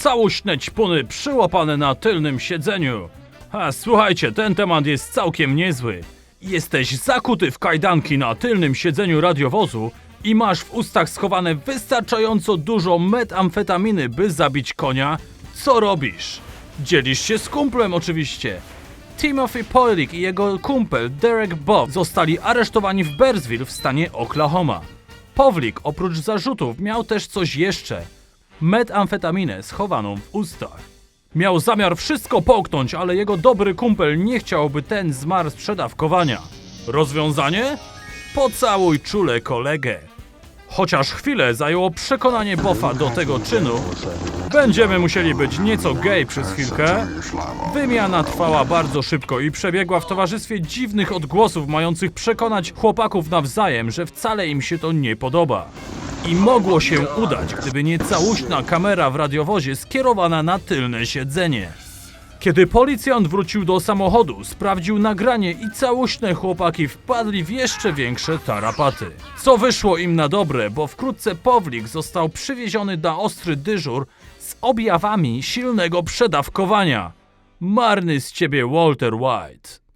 całośne ćpuny przyłapane na tylnym siedzeniu. A słuchajcie, ten temat jest całkiem niezły. Jesteś zakuty w kajdanki na tylnym siedzeniu radiowozu i masz w ustach schowane wystarczająco dużo metamfetaminy, by zabić konia. Co robisz? Dzielisz się z kumplem oczywiście. Timothy Polik i jego kumpel Derek Bob zostali aresztowani w Bearsville w stanie Oklahoma. Powlik oprócz zarzutów miał też coś jeszcze. Metamfetaminę schowaną w ustach. Miał zamiar wszystko połknąć, ale jego dobry kumpel nie chciał, by ten zmarł z przedawkowania. Rozwiązanie? Pocałuj czule kolegę. Chociaż chwilę zajęło przekonanie Boffa do tego czynu, będziemy musieli być nieco gej przez chwilkę. Wymiana trwała bardzo szybko i przebiegła w towarzystwie dziwnych odgłosów mających przekonać chłopaków nawzajem, że wcale im się to nie podoba. I mogło się udać, gdyby nie całuśna kamera w radiowozie skierowana na tylne siedzenie. Kiedy policjant wrócił do samochodu, sprawdził nagranie i całuśne chłopaki wpadli w jeszcze większe tarapaty. Co wyszło im na dobre, bo wkrótce Powlik został przywieziony na ostry dyżur z objawami silnego przedawkowania. Marny z ciebie Walter White.